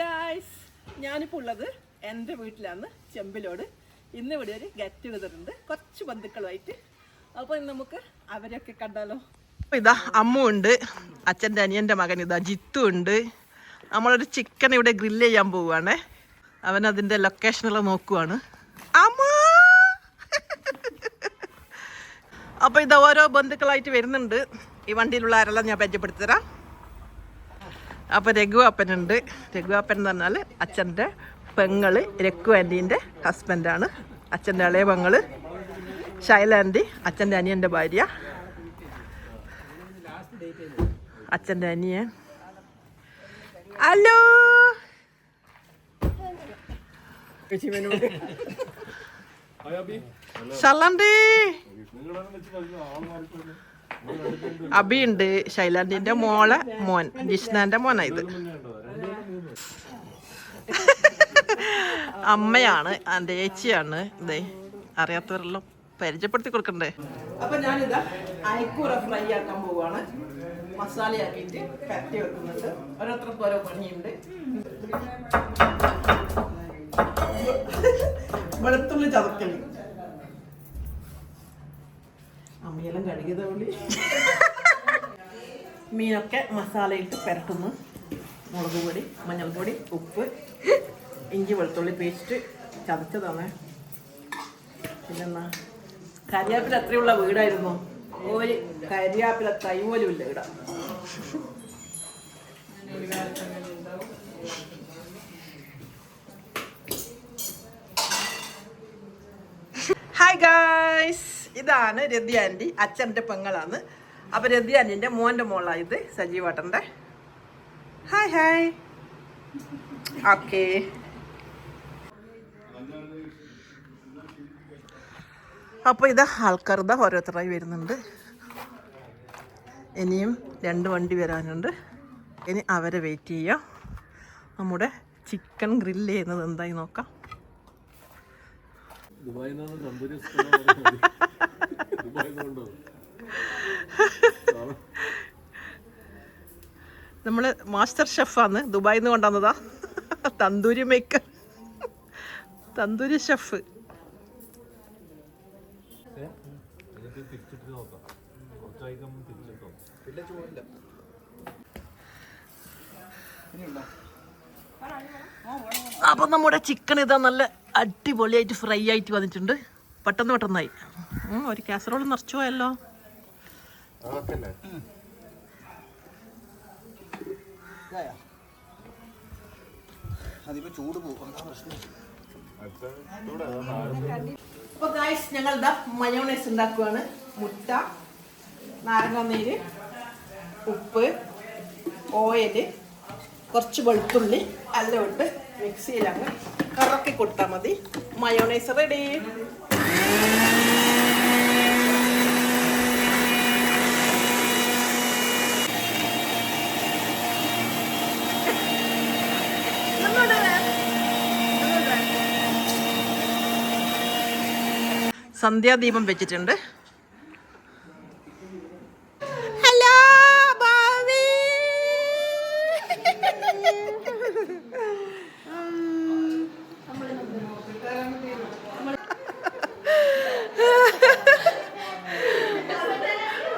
Guys ഞാനിപ്പോൾ ഉള്ളത് എന്റെ വീട്ടിലാണ് ചെമ്പിലോട്. ഇന്ന് ഇവിടെ ഒരു ഗെറ്റ് ടുഗദർ ഉണ്ട്. കുറച്ച് ബന്ധുക്കളുമായിട്ട്. അപ്പോൾ ഇന്ന് നമുക്ക് അവരെയൊക്കെ കണ്ടാലോ? ഇതാ അമ്മ ഉണ്ട് അച്ഛന്റെ അനിയന്റെ മകൻ ഇതാ ജിത്തു ഉണ്ട്. നമ്മളൊരു ചിക്കൻ ഇവിടെ ഗ്രില്ല് ചെയ്യാൻ പോവുകയാണ്. അവൻ അതിന്റെ ലൊക്കേഷനെല്ലാം നോക്കുവാണ്. അമ്മ! അപ്പോൾ ഇത് ഓരോ ബന്ധുക്കളായിട്ട് വരുന്നുണ്ട്. ഈ വണ്ടിയിലുള്ള ആരെല്ലാം ഞാൻ പരിചയപ്പെടുത്തി തരാം അപ്പോൾ രഘുവാപ്പനുണ്ട്. രഘുവാപ്പൻ എന്ന് പറഞ്ഞാൽ അച്ഛന്റെ പെങ്ങൾ രഘു ആന്റീന്റെ ഹസ്ബൻഡാണ് അച്ഛന്റെ ഇളയ പെങ്ങൾ ശൈല ആന്റി അച്ഛന്റെ അനിയന്റെ ഭാര്യ. അച്ഛന്റെ അനിയൻ. ഹലോ? ഷല്ലാണ്ടി അബി ഉണ്ട്. ശൈലാന്റിന്റെ മോളെ മോൻ. ജിഷ്ണാന്റെ മോനാ ഇത്. അമ്മയാണ് എന്റെ ഏച്ചിയാണ്. ഇതേ അറിയാത്തവരെല്ലാം പരിചയപ്പെടുത്തി കൊടുക്കണ്ടേ? അപ്പൊ ഞാനിതാ അയക്കൂറ ഫ്രൈ ആക്കാൻ പോവാണ്. മസാലയാക്കിയിട്ട് കത്തി വെക്കുന്നുണ്ട്. ഓരോരുത്തർക്കും ഓരോ പണിയുണ്ട്. വെളുത്തുള്ളി ചതക്കൽ. അമ്മയെല്ലാം കഴുകിയത ഉള്ളി മീനൊക്കെ മസാലയിട്ട് പുരട്ടുന്നു. മുളക് പൊടി മഞ്ഞൾപ്പൊടി ഉപ്പ് ഇഞ്ചി വെളുത്തുള്ളി പേസ്റ്റ് ചതച്ചതാണ്. പിന്നെന്നാ കരിയാപ്പിൽ അത്രയുള്ള വീടായിരുന്നു. ഒരു കരിയാപ്പില തൈ പോലും ഇല്ല ഇവിടെ. ഹായ് ഗായ്സ് ഇതാണ് രതി ആന്റി അച്ഛന്റെ പെങ്ങളാണ്. അപ്പോൾ രതി ആന്റിന്റെ മോന്റെ മോളായത് സജീവേട്ടന്റെ ഹായ് ഹായ് ഓക്കെ അപ്പോൾ ഇത് ആൾക്കാർ ഇതാ ഓരോരുത്തരായി വരുന്നുണ്ട്. ഇനിയും രണ്ട് വണ്ടി വരാനുണ്ട്. ഇനി അവരെ വെയിറ്റ് ചെയ്യാം. നമ്മുടെ ചിക്കൻ ഗ്രില്ല് ചെയ്യുന്നത് എന്തായി നോക്കാം. ദുബായിൽ നമ്മൾ മാസ്റ്റർ ഷെഫാണ്. ദുബായിൽ നിന്ന് കൊണ്ടുവന്നതാ. Tandoori maker tandoori chef. അപ്പം നമ്മുടെ ചിക്കൻ ഇതാ നല്ല അടിപൊളിയായിട്ട് ഫ്രൈ ആയിട്ട് വന്നിട്ടുണ്ട്. പെട്ടെന്ന് പെട്ടെന്നായി. ഒരു കാസറോൾ നിറച്ചു പോയല്ലോ. അതിപ്പോ ചൂട് പോകും. എന്താ ഗായ്സ് ഞങ്ങൾ ഇതാ മയോണൈസ് ഉണ്ടാക്കുവാണ്. മുട്ട നാരങ്ങാനീര് ഉപ്പ് ഓയിൽ കുറച്ച് വെളുത്തുള്ളി എല്ലാം ഇട്ട് മിക്സിയിലങ്ങ് കറക്കി കൊടുത്താൽ മതി. മയോണൈസ് റെഡി സന്ധ്യാദീപം വെച്ചിട്ടുണ്ട്.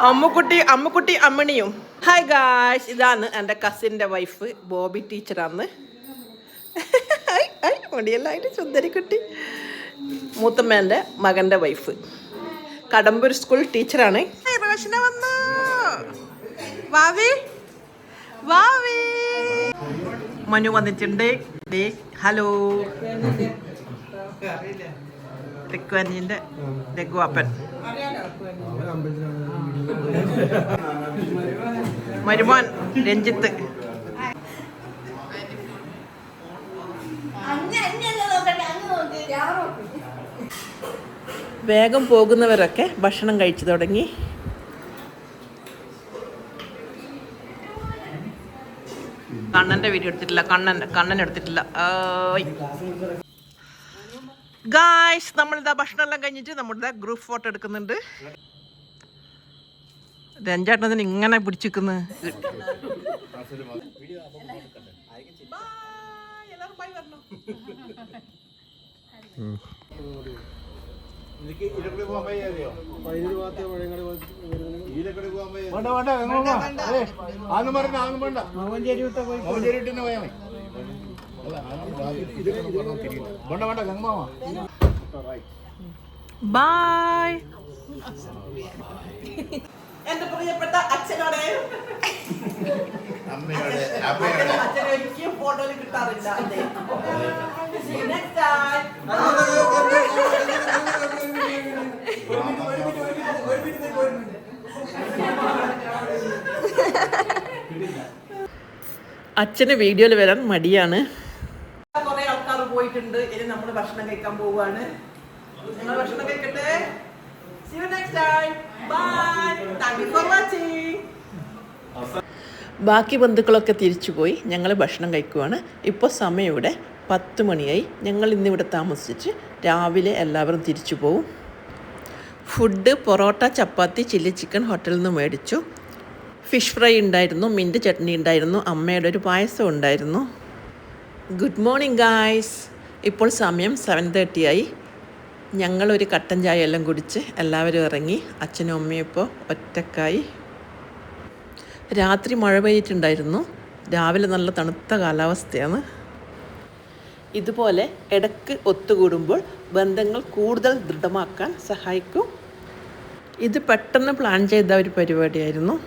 അമ്മുക്കുട്ടി അമ്മുക്കുട്ടി അമ്മണിയും. ഹായ് ഗാഷ് ഇതാണ് എന്റെ കസിന്റെ വൈഫ് ബോബി ടീച്ചറാന്ന്. മുടിയെല്ലായിട്ട് സുന്ദരിക്കുട്ടി. മൂത്തമ്മേന്റെ മകന്റെ വൈഫ് കടമ്പൂർ സ്കൂൾ ടീച്ചറാണ് റോഷന വന്നു. വാവി. വാവി. മനു വന്നിട്ടുണ്ട്. ദേ ഹലോ. രഘുവനിന്റെ രഘുവാപ്പൻ മരുമോൻ രഞ്ജിത്ത്. വേഗം പോകുന്നവരൊക്കെ ഭക്ഷണം കഴിച്ചു തുടങ്ങി. കണ്ണന്റെ വീഡിയോ എടുത്തിട്ടില്ല. കണ്ണൻ കണ്ണൻ എടുത്തിട്ടില്ല. ഗായ്സ് നമ്മളിതാ ഭക്ഷണം എല്ലാം കഴിഞ്ഞിട്ട് നമ്മളിതാ ഗ്രൂപ്പ് ഫോട്ടോ എടുക്കുന്നുണ്ട്. രഞ്ജാട്ടത്തിന് ഇങ്ങനെ പിടിച്ചിരിക്കുന്നു ബായ് വരണം എന്റെ പ്രിയപ്പെട്ട അച്ഛനോടെ അമ്മയോടെ അമ്മയോടെ. അച്ഛനെ ഒരിക്കലും ഫോട്ടോയിൽ കിട്ടാറില്ല. അച്ഛന് വീഡിയോയിൽ വരാൻ മടിയാണ്. കുറെ ആൾക്കാർ പോയിട്ടുണ്ട്. ഇനി നമ്മൾ ഭക്ഷണം കഴിക്കാൻ പോവാണ്. നിങ്ങൾ ഭക്ഷണം കഴിക്കട്ടെ? See you next time. Bye. Thank you for watching. ബാക്കി ബന്ധുക്കളൊക്കെ തിരിച്ചുപോയി. ഞങ്ങൾ ഭക്ഷണം കഴിക്കുവാണ്. ഇപ്പോൾ സമയം ഇവിടെ പത്ത് മണിയായി. ഞങ്ങൾ ഇന്നിവിടെ താമസിച്ച് രാവിലെ എല്ലാവരും തിരിച്ചു പോവും food parotta chapati chilli chicken ഹോട്ടലിൽ നിന്ന് മേടിച്ചു. ഫിഷ് ഫ്രൈ ഉണ്ടായിരുന്നു. മിന്റ് ചട്നി ഉണ്ടായിരുന്നു. അമ്മയുടെ ഒരു പായസം ഉണ്ടായിരുന്നു. Good morning guys. ഇപ്പോൾ സമയം സെവൻ തേർട്ടി ആയി ഞങ്ങളൊരു കട്ടൻ ചായ എല്ലാം കുടിച്ച് എല്ലാവരും ഇറങ്ങി അച്ഛനും അമ്മയും ഇപ്പോൾ ഒറ്റക്കായി. രാത്രി മഴ പെയ്തിട്ടുണ്ടായിരുന്നു. രാവിലെ നല്ല തണുത്ത കാലാവസ്ഥയാണ്. ഇതുപോലെ ഇടയ്ക്ക് ഒത്തുകൂടുമ്പോൾ ബന്ധങ്ങൾ കൂടുതൽ ദൃഢമാക്കാൻ സഹായിക്കും. ഇത് പെട്ടെന്ന് പ്ലാൻ ചെയ്ത ഒരു പരിപാടിയായിരുന്നു.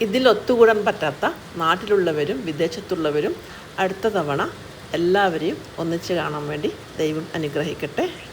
ഇതിൽ ഒത്തുകൂടാൻ പറ്റാത്ത നാട്ടിലുള്ളവരും വിദേശത്തുള്ളവരും അടുത്ത തവണ എല്ലാവരെയും ഒന്നിച്ച് കാണാൻ വേണ്ടി ദൈവം അനുഗ്രഹിക്കട്ടെ.